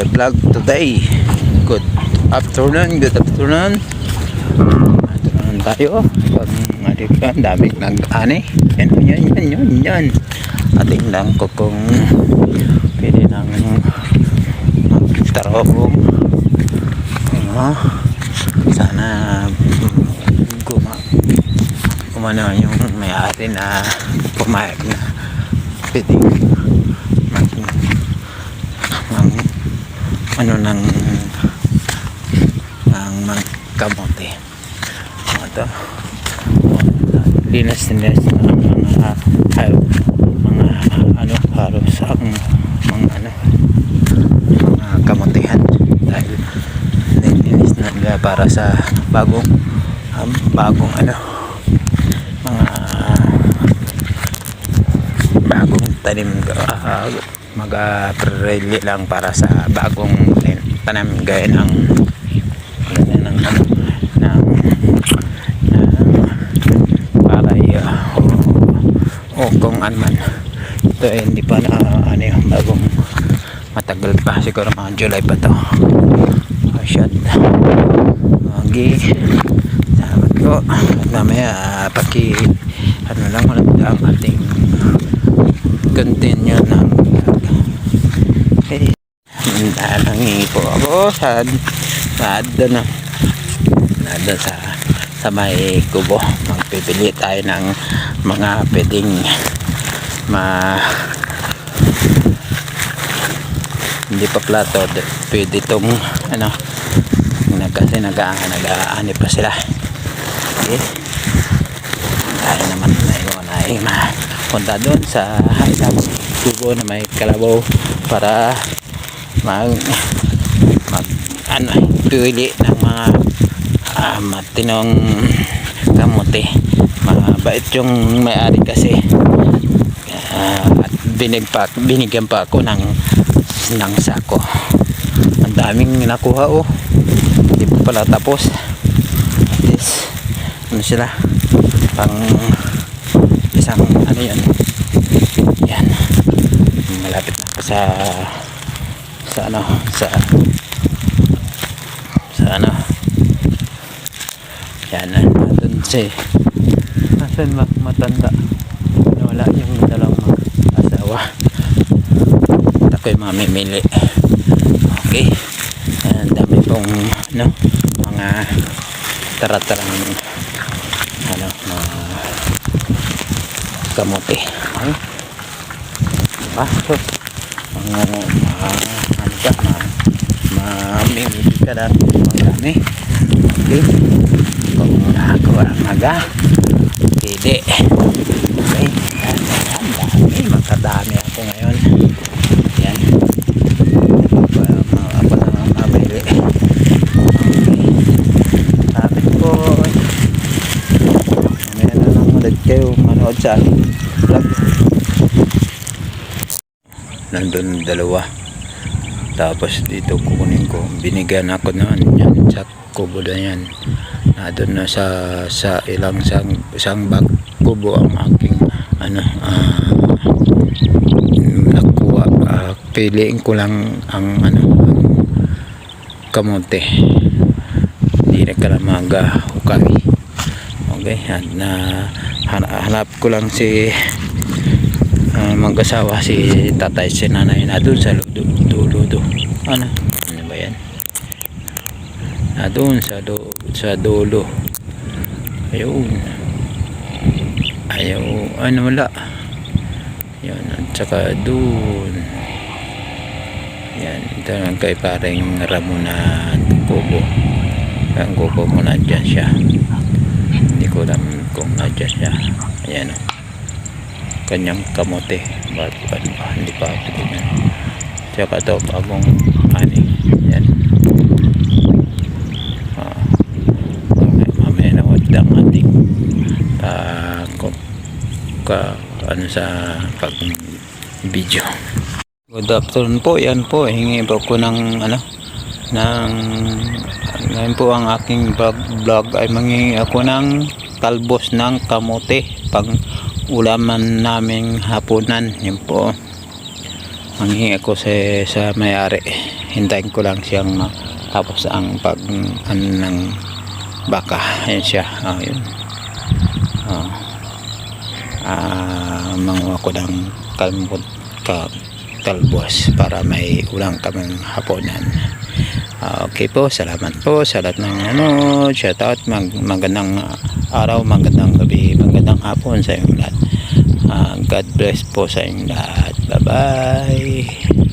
my vlog today. Good afternoon, good afternoon. Afternoon tayo. Pag adik ka, daming nag-ani. Yan, yan, yan, yan, yan. Ating lang ko kung pwede nang magtarong. Ano, sana guma umano yung may-ari na pumayag na pwedeng mag, mag ano ng ang magkamote ito linas linas ng mga haro. Mga ano haros ang mga ano mga kamotehan. Dahil nilinis na nila para sa bagong um, bagong ano mga bagong tanim uh, mag uh, lang para sa bagong tanim gaya ng gaya ng ano ng ng palay uh, o, o kung ano man. Ito eh, hindi pa na ano yung bagong matagal pa. Siguro mga July pa to. Oh, shot okay salamat po. At mamaya uh, paki ano lang ulit ang ating continue ng okay nanangi po ako sa sa doon na na doon sa sa may kubo. Magpipili tayo ng mga pwedeng ma hindi pa plato. Pwede itong ano? Kasi nag nag pa sila. Okay tayo naman na yun ay mapunta doon sa isang kubo na may kalabaw para mag mag ano pili ng mga ah, matinong kamote mabait yung may-ari kasi. Ah, at binig pa, binigyan pa ako ng ng sako. Ang daming nakuha oh. Hindi pa pala tapos. This ano sila? Pang isang ano yan yan. Malapit na ako sa sa ano sa sa ano. Yan nandun si nasan mat matanda? Wala yung dalawang mag-asawa. At ako'y mamimili. Okay. Ang dami pong ano mga taratarang ano mga kamote. Okay diba so mga mga ano ka ma mamimili ka lang marami okay kung nakagawa maga pwede okay ang dami magkadami ako ngayon. Yan. Ako, na mamili okay sabi ko. Mamaya na lang ulit kayo manood nandun dalawa. Tapos dito kukunin ko. Binigyan ako na yan sa kubo na yan. Na doon na sa sa ilang sang isang bag kubo ang aking ano ah nakuha. Ah, piliin ko lang ang ano kamote. Hindi na kalamaga hukay okay at na han- hanap ko lang si uh, mag-asawa si tatay si nanay na doon sa dulo do ano na doon sa do sa dulo ayun. Ayaw ano wala. Yan at saka doon. Yan ito lang kay paring Ramona Kubo ang kubo mo nandyan siya. Hindi ko alam kung nandyan siya. Ayan o kanyang kamote. Ba't pa hindi pa ako tingnan tsaka ito bagong ani yan ah, mamaya, mamaya na wad ang ating ah, ko, ka, ano sa pag video. Good afternoon po. Yan po hingi po ko ng ano ng ngayon po ang aking vlog, vlog ay mangingi ako ng talbos ng kamote pang ulaman naming hapunan. Yun po. Manghingi ako sa, sa may-ari. Hintayin ko lang siyang ma- tapos ang pag ano ng baka. Ayan siya. Oh, yun. Oh. Ah manguha ko ng kalmot ka, kalbos para may ulang kaming haponan. Ah, okay po salamat po sa lahat ng ano shout out mag, magandang araw magandang gabi magandang hapon sa inyong lahat. Ah, God bless po sa inyong lahat. Bye bye